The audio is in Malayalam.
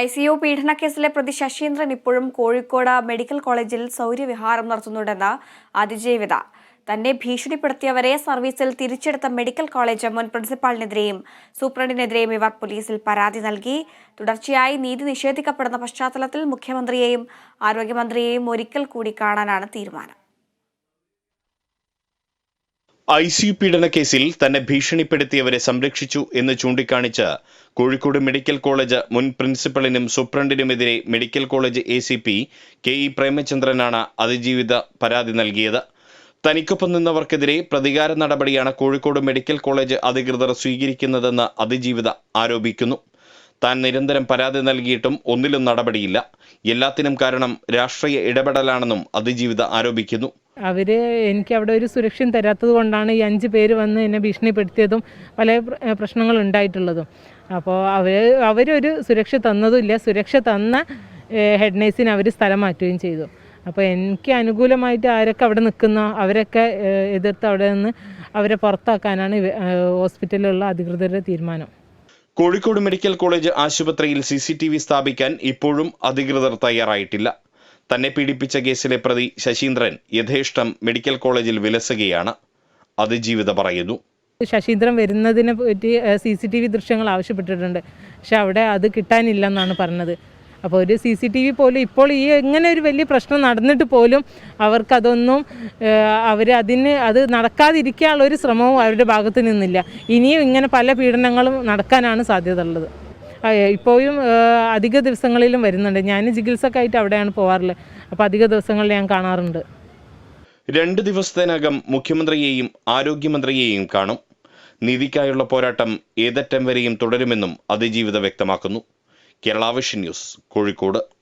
ഐ സി യു പീഡനക്കേസിലെ പ്രതി ശശീന്ദ്രൻ ഇപ്പോഴും കോഴിക്കോട് മെഡിക്കൽ കോളേജിൽ സൗര്യവിഹാരം നടത്തുന്നുണ്ടെന്ന് അതിജീവിത. തന്നെ ഭീഷണിപ്പെടുത്തിയവരെ സർവീസിൽ തിരിച്ചെടുത്ത മെഡിക്കൽ കോളേജ് മുൻ പ്രിൻസിപ്പാളിനെതിരെയും സൂപ്രണ്ടിനെതിരെയും ഇവർ പോലീസിൽ പരാതി നൽകി. തുടർച്ചയായി നീതി നിഷേധിക്കപ്പെടുന്ന പശ്ചാത്തലത്തിൽ മുഖ്യമന്ത്രിയെയും ആരോഗ്യമന്ത്രിയെയും ഒരിക്കൽ കൂടി കാണാനാണ് തീരുമാനം. ഐ സി യു പീഡന കേസിൽ തന്നെ ഭീഷണിപ്പെടുത്തിയവരെ സംരക്ഷിച്ചു എന്ന് ചൂണ്ടിക്കാണിച്ച് കോഴിക്കോട് മെഡിക്കൽ കോളേജ് മുൻ പ്രിൻസിപ്പലിനും സൂപ്രണ്ടിനുമെതിരെ medical college A C P K E പ്രേമചന്ദ്രനാണ് അതിജീവിത പരാതി നൽകിയത്. തനിക്കൊപ്പം നിന്നവർക്കെതിരെ പ്രതികാര നടപടിയാണ് കോഴിക്കോട് മെഡിക്കൽ കോളേജ് അധികൃതർ സ്വീകരിക്കുന്നതെന്ന് അതിജീവിത ആരോപിക്കുന്നു. താൻ നിരന്തരം പരാതി നൽകിയിട്ടും ഒന്നിലും നടപടിയില്ല. എല്ലാത്തിനും കാരണം രാഷ്ട്രീയ ഇടപെടലാണെന്നും അതിജീവിത ആരോപിക്കുന്നു. അവർ എനിക്ക് അവിടെ ഒരു സുരക്ഷയും തരാത്തത് കൊണ്ടാണ് ഈ അഞ്ച് പേര് വന്ന് എന്നെ ഭീഷണിപ്പെടുത്തിയതും പല പ്ര- പ്രശ്നങ്ങൾ ഉണ്ടായിട്ടുള്ളതും. അപ്പോൾ അവർ അവരൊരു സുരക്ഷ തന്നതുമില്ല. സുരക്ഷ തന്ന ഹെഡ് നേഴ്സിനെ അവർ സ്ഥലം മാറ്റുകയും ചെയ്തു. അപ്പോൾ എനിക്ക് അനുകൂലമായിട്ട് ആരൊക്കെ അവിടെ നിൽക്കുന്നോ അവരൊക്കെ എതിർത്ത് അവിടെ നിന്ന് അവരെ പുറത്താക്കാനാണ് ഹോസ്പിറ്റലിലുള്ള അധികൃതരുടെ തീരുമാനം. കോഴിക്കോട് മെഡിക്കൽ കോളേജ് ആശുപത്രിയിൽ സി സ്ഥാപിക്കാൻ ഇപ്പോഴും അധികൃതർ തയ്യാറായിട്ടില്ല. തന്നെ പീഡിപ്പിച്ച കേസിലെ പ്രതി ശശീന്ദ്രൻ യഥേഷ്ടം മെഡിക്കൽ കോളേജിൽ വിലസുകയാണ്. അതിജീവിത പറയുന്നു. ശശീന്ദ്രൻ വരുന്നതിനെ പറ്റി സി സി ടി വി ദൃശ്യങ്ങൾ ആവശ്യപ്പെട്ടിട്ടുണ്ട്. പക്ഷെ അവിടെ അത് കിട്ടാനില്ലെന്നാണ് പറഞ്ഞത്. അപ്പോൾ ഒരു സി സി ടി വി പോലും ഇപ്പോൾ ഈ ഇങ്ങനെ ഒരു വലിയ പ്രശ്നം നടന്നിട്ട് പോലും അവർക്കതൊന്നും അവർ അതിന് അത് നടക്കാതിരിക്കാനുള്ള ഒരു ശ്രമവും അവരുടെ ഭാഗത്ത് നിന്നില്ല. ഇനിയും ഇങ്ങനെ പല പീഡനങ്ങളും നടക്കാനാണ് സാധ്യത ഉള്ളത്. ഇപ്പോഴും അധിക ദിവസങ്ങളിലും വരുന്നുണ്ട്. ഞാൻ ചികിത്സക്കായിട്ട് അവിടെയാണ് പോവാറുള്ളത് അപ്പോൾ അധിക ദിവസങ്ങളിൽ ഞാൻ കാണാറുണ്ട്. രണ്ട് ദിവസത്തിനകം മുഖ്യമന്ത്രിയെയും ആരോഗ്യമന്ത്രിയെയും കാണും. നീതിക്കായുള്ള പോരാട്ടം ഏതറ്റം വരെയും തുടരുമെന്നും അതിജീവിത വ്യക്തമാക്കുന്നു. Kerala vision news Kozhikode.